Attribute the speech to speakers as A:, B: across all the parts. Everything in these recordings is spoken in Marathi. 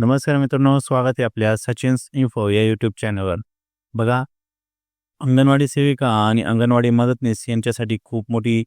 A: नमस्कार मित्रांनो स्वागत आहे आपल्या सचिन्स इन्फो या यूट्यूब चॅनलवर बघा अंगणवाडी सेविका आणि अंगणवाडी मदतनीस यांच्यासाठी खूप मोठी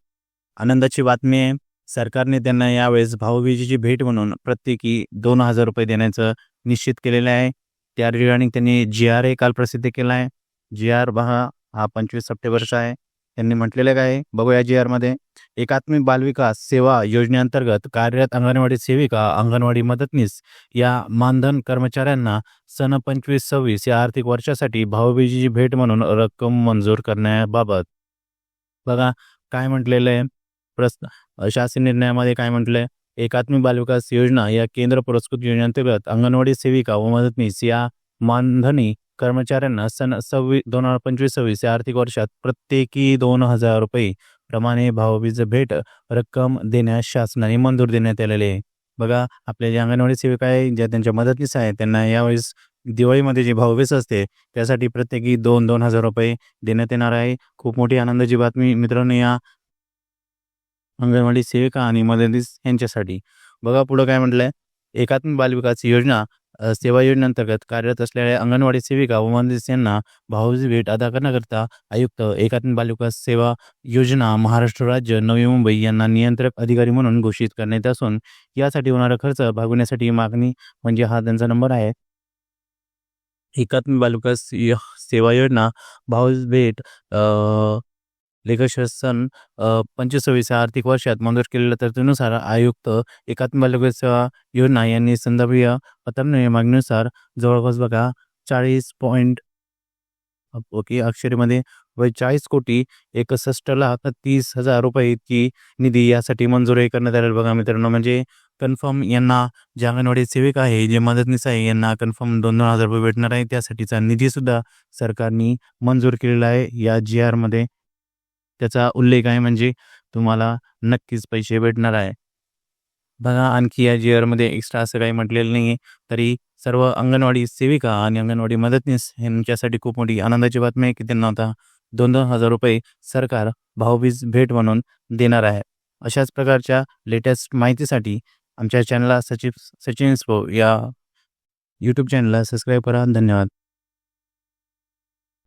A: आनंदाची बातमी आहे. सरकारने त्यांना यावेळेस भाऊबीजेची भेट म्हणून प्रत्येकी दोन हजार रुपये देण्याचं निश्चित केलेलं आहे. त्या रिगार्डिंग त्यांनी जी आर ए काल प्रसिद्ध केला आहे. जी आर बहा हा पंचवीस सप्टेंबरचा आहे. त्यांनी म्हटलेलं काय बघूया जी आरमध्ये एकात्मिक बालविकास सेवा योजनेअंतर्गत कार्यरत अंगणवाडी सेविका अंगणवाडी मदतनीस या मानधन कर्मचाऱ्यांना सन पंचवीस सव्वीस या आर्थिक वर्षासाठी भाऊबीजीची भेट म्हणून रक्कम मंजूर करण्याबाबत. बघा काय म्हटलेलं आहे? प्रश्न शासन निर्णयामध्ये काय म्हटलंय? एकात्मिक बालविकास योजना या केंद्र पुरस्कृत योजनेअंतर्गत अंगणवाडी सेविका व मदतनीस या मानधनी कर्मचाऱ्यांना सन सव्वीस दोन हजार पंचवीस सव्वीस या आर्थिक वर्षात प्रत्येकी दोन हजार रुपये प्रमाणे भाऊबीज भेट रक्कम देण्यास शासनाने मंजूर देण्यात आलेले आहे. बघा आपल्या ज्या अंगणवाडी सेविका आहे ज्या त्यांच्या मदतनीस आहे त्यांना यावेळेस दिवाळीमध्ये जी भाऊबीज असते त्यासाठी प्रत्येकी दोन दोन हजार रुपये देण्यात येणार आहे. खूप मोठी आनंदाची बातमी मित्रांनो या अंगणवाडी सेविका आणि मदतनीस यांच्यासाठी. बघा पुढं काय म्हटलंय. एकात्मिक बालविकास योजना सेवा योजनेअंतर्गत कार्यरत असलेल्या अंगणवाडी सेविका व मदतनीस यांना भाऊबीज भेट अदा करण्याकरता आयुक्त एकात्मिक बालिका सेवा योजना महाराष्ट्र राज्य नवी मुंबई यांना नियंत्रक अधिकारी म्हणून घोषित करण्यात असून यासाठी होणारा खर्च भागवण्यासाठी मागणी म्हणजे हा त्यांचा नंबर आहे. एकात्मिक बालिका य- सेवा योजना भाऊज भेट लेखशासन पंचवीस आर्थिक वर्षात मंजूर केलेल्या तरतुदीनुसार आयुक्त एकात्म बालविकास सेवा योजना यांनी संदर्भीय पत्राने मागणीनुसार जवळपास बघा चाळीस पॉईंट ओके अक्षरीमध्ये व चाळीस कोटी एकसष्ट लाख तीस हजार रुपये इतकी निधी यासाठी मंजुरी करण्यात आलेली बघा मित्रांनो म्हणजे कन्फर्म यांना जे अंगणवाडी सेविका आहे जे मदतनीस आहे यांना कन्फर्म दोन दोन हजार रुपये भेटणार आहे. त्यासाठीचा निधीसुद्धा सरकारने मंजूर केलेला आहे. या जी आरमध्ये त्याचा उल्लेख आहे म्हणजे तुम्हाला नक्कीच पैसे भेटणार आहे. बघा आणखी या जी आरमध्ये एक्स्ट्रा असं काही म्हटलेलं नाही आहे तरी सर्व अंगणवाडी सेविका आणि अंगणवाडी मदतनीस यांच्यासाठी खूप मोठी आनंदाची बातमी आहे की त्यांना आता दोन दोन हजार रुपये सरकार भाऊबीज भेट म्हणून देणार आहे. अशाच प्रकारच्या लेटेस्ट माहितीसाठी आमच्या चॅनलला सचिव सचिन स्पो या यूट्यूब चॅनलला सबस्क्राईब करा. धन्यवाद.